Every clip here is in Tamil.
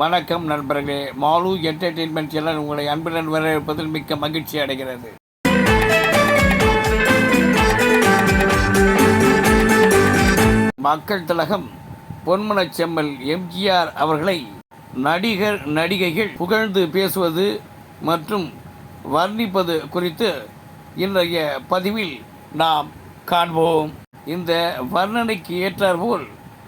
வணக்கம் நண்பர்களே. மாலு என்டர்டெயின்மெண்ட் சேனல் உங்களை அன்புடன் வரவேற்பதில் மிக்க மகிழ்ச்சி அடைகிறது. மக்கள் திலகம் பொன்மனச் செம்மல் எம்ஜிஆர் அவர்களை நடிகர் நடிகைகள் புகழ்ந்து பேசுவது மற்றும் வர்ணிப்பது குறித்து இன்றைய பதிவில் நாம் காண்போம். இந்த வர்ணனைக்கு ஏற்றாற்போல்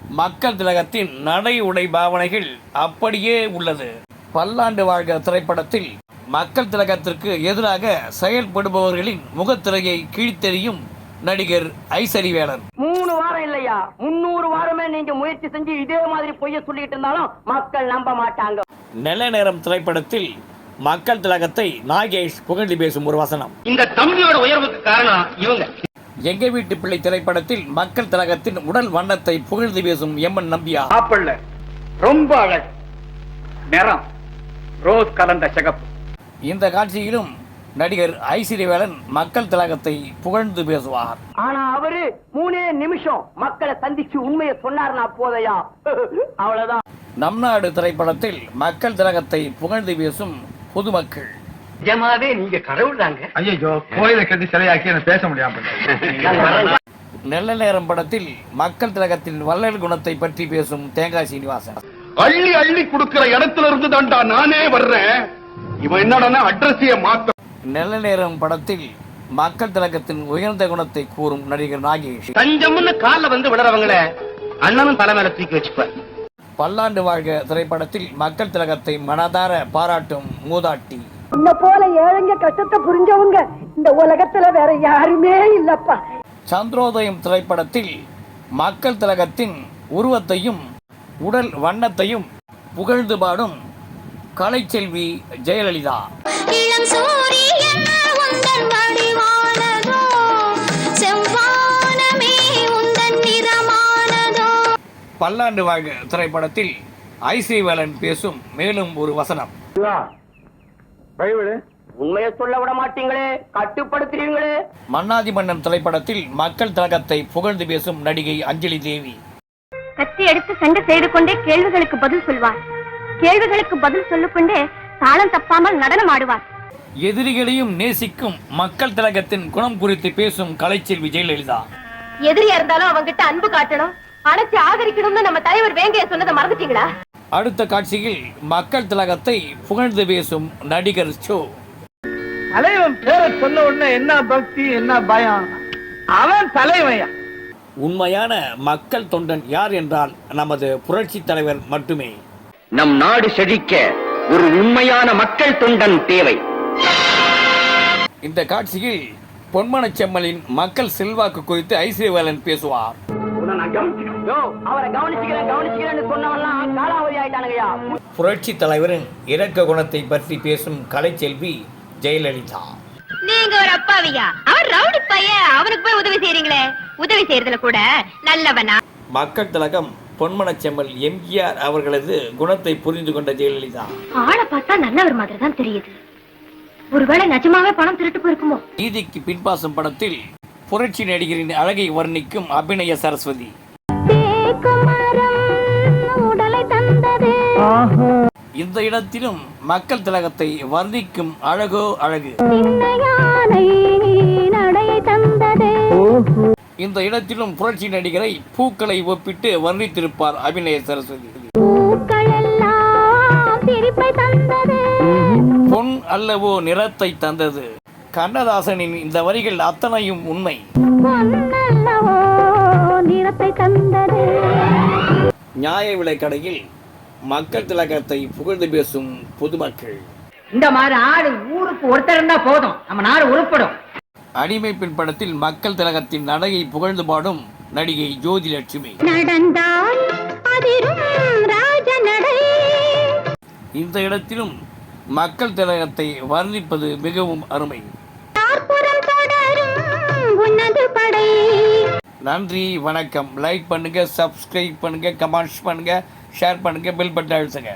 மக்கள் திலகத்தின் நடை உடை பாவனைகள் அப்படியே உள்ளது. பல்லாண்டு வாழ்க திரைப்படத்தில் மக்கள் திலகத்திற்கு எதிராக செயல்படுபவர்களின் முகத்திரையை கீழ்த்தெறியும் நடிகர் ஐசரிவேலன். மூணு வாரம் இல்லையா? முன்னூறு வாரமே நீங்க முயற்சி செஞ்சு இதே மாதிரி பொய்ய சொல்லிட்டு இருந்தாலும் மக்கள் நம்ப மாட்டாங்க. நல்ல நேரம் திரைப்படத்தில் மக்கள் திலகத்தை நாகேஷ் புகழ்ந்து பேசும் ஒரு வசனம். இந்த தம்பியோட உயர்வுக்கு காரணம் இவங்க. எங்க வீட்டு பிள்ளை திரைப்படத்தில் மக்கள் திலகத்தின் உடல் வண்ணத்தை புகழ்ந்து பேசும் எம்என் நம்பியா? மாப்பிள்ள ரொம்ப அழகு. நிறம் ரோஸ் கலந்த சிகப்பு. இந்த காட்சியிலும் நடிகர் ஐஸ்வர்யவேலன் மக்கள் திலகத்தை புகழ்ந்து பேசுவார். ஆனா அவரு மூணே நிமிஷம் மக்களை சந்திச்சு உண்மையை சொன்னார்னா போதையா? அவ்வளவுதான். நம் நாடு திரைப்படத்தில் மக்கள் திலகத்தை புகழ்ந்து பேசும் பொதுமக்கள். நிஜமாவே நீங்க கடவுள் தாங்க. ஐயோ கோயிலை கட்டி சிலையாக்கி என்ன பேச முடியாம. நல்ல நேரம் படத்தில் மக்கள் திலகத்தின் வள்ளல் குணத்தை பற்றி பேசும் தேங்காய் சீனிவாசன். அள்ளி அள்ளி குடுக்கிற இடத்துல இருந்து தான்டா நானே வர்றேன். இவன் என்னடா அட்ரஸைய மாத்த நல்ல நேரம் படத்தில் மக்கள் திலகத்தின் உயர்ந்த குணத்தை கூறும் நடிகர் நாகேஷ். தஞ்சம்னு கால்ல வந்து விடுறவங்கள அண்ணனும் தலை மேல தூக்கி வச்சுப்பார். பல்லாண்டு வாழ்க திரைப்படத்தில் மக்கள் திலகத்தை மனதார பாராட்டும் மூதாட்டி. உன்னை போல ஏழைங்க கஷ்டத்தை புரிஞ்சவங்க இந்த உலகத்துல வேற யாருமே இல்லப்பா. சந்திரோதயம் திரைப்படத்தில் மக்கள் திலகத்தின் உருவத்தையும் உடல் வண்ணத்தையும் புகழ்ந்து பாடும் கலைச்செல்வி ஜெயலலிதா. பல்லாண்டு வாழ்க திரைப்படத்தில் ஐஸ்ரீவேலன் பேசும் மேலும் ஒரு வசனம். உண்மையை சொல்ல விட மாட்டீங்களே? கட்டுப்படுத்துறீங்களே? மன்னாதி மன்னன் திரைப்படத்தில் மக்கள் திலகத்தை புகழ்ந்து பேசும் நடிகை அஞ்சலி தேவி. கத்தி எடுத்து சண்டை செய்து கொண்டே கேள்விகளுக்கு பதில் சொல்வார். கேள்விகளுக்கு பதில் சொல்லிக்கொண்டே தாளம் தப்பாமல் நடனம் ஆடுவார். எதிரிகளையும் நேசிக்கும் மக்கள் திலகத்தின் குணம் குறித்து பேசும் கலைச்செல்வி ஜெயலலிதா. எதிரியா இருந்தாலும் அவங்கிட்ட அன்பு காட்டணும். அணைச்சு ஆதரிக்கணும்னு நம்ம தலைவர் வேங்கைய சொன்னதை மறந்துட்டீங்களா? அடுத்த காட்சியில் மக்கள் திலகத்தை புகழ்ந்து பேசும் நடிகர் ஷோ. தலைவன் பேரை சொன்ன உடனே என்ன பக்தி என்ன பயம்? அவன் தலைவன் உண்மையான மக்கள் தொண்டன் யார் என்றால் நமது புரட்சி தலைவர் மட்டுமே. நம் நாடு செழிக்க ஒரு உண்மையான மக்கள் தொண்டன் தேவை. இந்த காட்சியில் பொன்மனச் செம்மலின் மக்கள் செல்வாக்கு குறித்து ஐஸ்வர்யவேலன் பேசுவார். புரட்சி தலைவரின் இரக்க குணத்தை பற்றி பேசும் கலைச்செல்வி ஜெயலலிதா. நீங்க ஒரு அப்பாவியா? அவர் ரவுடி பையன். அவனுக்கு போய் உதவி செய்றீங்களே. உதவி செய்யறதுல கூட நல்லவனா? மக்கள் திலகம் பொன்மனச் செம்மல் எம்ஜிஆர் அவர்களது குணத்தை புரிந்து கொண்ட ஜெயலலிதா. ஆளை பார்த்தா நல்லவர் மாதிரி தான் தெரியுது. ஒருவேளை நிஜமாவே பணம் திருட்டு போயிருக்குமோ? நீதிக்கு பின்பாசம் படத்தில் புரட்சி நடிகரின் அழகை வர்ணிக்கும் அபிநய சரஸ்வதி. இந்த இடத்திலும் மக்கள் திலகத்தை வர்ணிக்கும் அழகோ அழகு. யானை நடையை தந்தது. இந்த இடத்திலும் புரட்சி நடிகரை பூக்களை ஒப்பிட்டு வர்ணித்திருப்பார் அபிநய சரஸ்வதி. பொன் அல்லவோ நிறத்தை தந்தது. கண்ணதாசனின் இந்த வரிகள் அத்தனையும் உண்மை. நியாய விலைக்கடையில் மக்கள் திலகத்தை புகழ்ந்து பேசும் பொதுமக்கள். இந்த மாதிரி ஆளு ஊருக்கு ஒருத்தர் போதும். நம்ம நாடு உருப்படும். அடிமை பெண் படத்தில் மக்கள் திலகத்தின் நடையை புகழ்ந்து பாடும் நடிகை ஜோதி லட்சுமி. இந்த இடத்திலும் மக்கள் திலகத்தை வர்ணிப்பது மிகவும் அருமை. நன்றி வணக்கம். லைக் பண்ணுங்க சப்ஸ்கிரைப் பண்ணுங்க கமெண்ட்ஸ் பண்ணுங்க ஷேர் பண்ணுங்க பில் பட்டன் அழுத்துங்க.